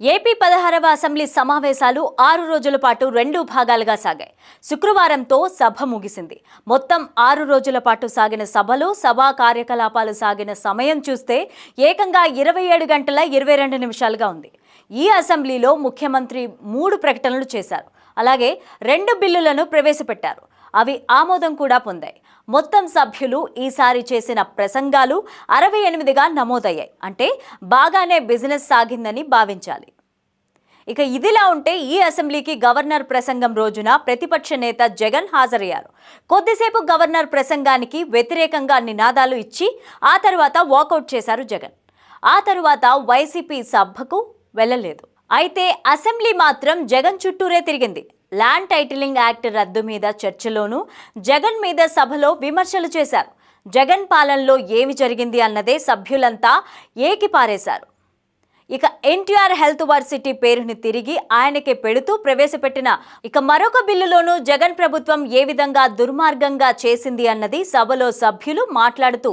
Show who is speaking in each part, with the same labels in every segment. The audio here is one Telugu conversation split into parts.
Speaker 1: ఏపీ పదహారవ అసెంబ్లీ సమావేశాలు ఆరు రోజుల పాటు రెండు భాగాలుగా సాగాయి. శుక్రవారంతో సభ ముగిసింది. మొత్తం ఆరు రోజుల పాటు సాగిన సభలో సభా కార్యకలాపాలు సాగిన సమయం చూస్తే ఏకంగా ఇరవై ఏడు గంటల ఇరవై రెండు నిమిషాలుగా ఉంది. ఈ అసెంబ్లీలో ముఖ్యమంత్రి మూడు ప్రకటనలు చేశారు. అలాగే రెండు బిల్లులను ప్రవేశపెట్టారు. అవి ఆమోదం కూడా పొందాయి. మొత్తం సభ్యులు ఈసారి చేసిన ప్రసంగాలు అరవై ఎనిమిదిగా నమోదయ్యాయి. అంటే బాగానే బిజినెస్ సాగిందని భావించాలి. ఇక ఇదిలా ఉంటే ఈ అసెంబ్లీకి గవర్నర్ ప్రసంగం రోజున ప్రతిపక్ష నేత జగన్ హాజరయ్యారు. కొద్దిసేపు గవర్నర్ ప్రసంగానికి వ్యతిరేకంగా నినాదాలు ఇచ్చి ఆ తర్వాత వాకౌట్ చేశారు జగన్. ఆ తర్వాత వైసీపీ సభకు వెళ్ళలేదు. అయితే అసెంబ్లీ మాత్రం జగన్ చుట్టూరే తిరిగింది. ల్యాండ్ టైటిలింగ్ యాక్ట్ రద్దు మీద చర్చలోనూ జగన్ మీద సభలో విమర్శలు చేశారు. జగన్ పాలనలో ఏమి జరిగింది అన్నదే సభ్యులంతా ఏకిపారేశారు. ఇక ఎన్టీఆర్ హెల్త్ వర్సిటీ పేరుని తిరిగి ఆయనకే పెడుతూ ప్రవేశపెట్టిన ఇక మరొక బిల్లులోనూ జగన్ ప్రభుత్వం ఏ విధంగా దుర్మార్గంగా చేసింది అన్నది సభలో సభ్యులు మాట్లాడుతూ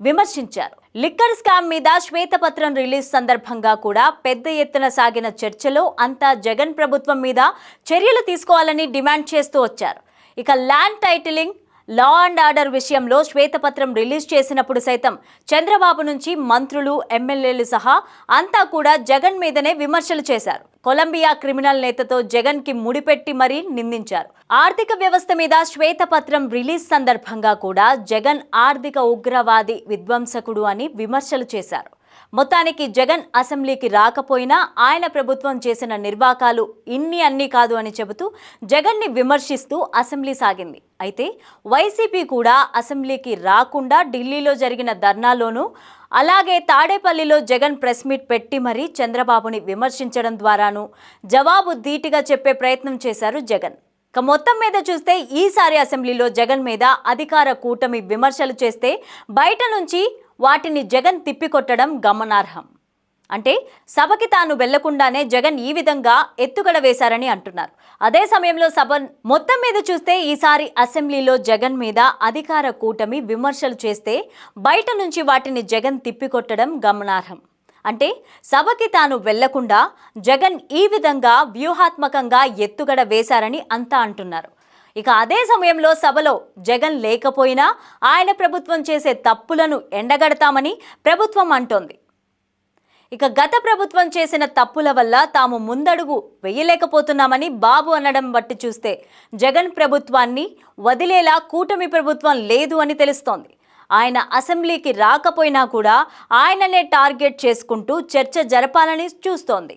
Speaker 1: విమర్శించారు. లిక్కర్ స్కామ్ మీద శ్వేతపత్రం రిలీజ్ సందర్భంగా కూడా పెద్ద ఎత్తున సాగిన చర్చలో అంతా జగన్ ప్రభుత్వం మీద చర్యలు తీసుకోవాలని డిమాండ్ చేస్తూ వచ్చారు. ఇక land titling law and order విషయంలో శ్వేతపత్రం రిలీజ్ చేసినప్పుడు సైతం చంద్రబాబు నుంచి మంత్రులు ఎమ్మెల్యేలు సహా అంతా కూడా జగన్ మీదనే విమర్శలు చేశారు. కొలంబియా క్రిమినల్ నేతతో జగన్కి ముడిపెట్టి మరీ నిందించారు. ఆర్థిక వ్యవస్థ మీద శ్వేతపత్రం రిలీజ్ సందర్భంగా కూడా జగన్ ఆర్థిక ఉగ్రవాది విధ్వంసకుడు అని విమర్శలు చేశారు. మొత్తానికి జగన్ అసెంబ్లీకి రాకపోయినా ఆయన ప్రభుత్వం చేసిన నిర్వాకాలు ఇన్ని అన్ని కాదు అని చెబుతూ జగన్ని విమర్శిస్తూ అసెంబ్లీ సాగింది. అయితే వైసీపీ కూడా అసెంబ్లీకి రాకుండా ఢిల్లీలో జరిగిన ధర్నాలోనూ అలాగే తాడేపల్లిలో జగన్ ప్రెస్ మీట్ పెట్టి మరీ చంద్రబాబుని విమర్శించడం ద్వారాను జవాబు ధీటుగా చెప్పే ప్రయత్నం చేశారు జగన్. ఇక మొత్తం మీద చూస్తే ఈసారి అసెంబ్లీలో జగన్ మీద అధికార కూటమి విమర్శలు చేస్తే బయట నుంచి వాటిని జగన్ తిప్పికొట్టడం గమనార్హం. అంటే సభకి తాను వెళ్ళకుండానే జగన్ ఈ విధంగా ఎత్తుగడ వేశారని అంటున్నారు. అదే సమయంలో సభ మొత్తం మీద చూస్తే ఈసారి అసెంబ్లీలో జగన్ మీద అధికార కూటమి విమర్శలు చేస్తే బయట నుంచి వాటిని జగన్ తిప్పికొట్టడం గమనార్హం. అంటే సభకి తాను వెళ్ళకుండా జగన్ ఈ విధంగా వ్యూహాత్మకంగా ఎత్తుగడ వేశారని అంతా అంటున్నారు. ఇక అదే సమయంలో సభలో జగన్ లేకపోయినా ఆయన ప్రభుత్వం చేసే తప్పులను ఎండగడతామని ప్రభుత్వం అంటోంది. ఇక గత ప్రభుత్వం చేసిన తప్పుల వల్ల తాము ముందడుగు వేయలేకపోతున్నామని బాబు అనడం బట్టి చూస్తే జగన్ ప్రభుత్వాన్ని వదిలేలా కూటమి ప్రభుత్వం లేదు అని తెలుస్తోంది. ఆయన అసెంబ్లీకి రాకపోయినా కూడా ఆయననే టార్గెట్ చేసుకుంటూ చర్చ జరపాలని చూస్తోంది.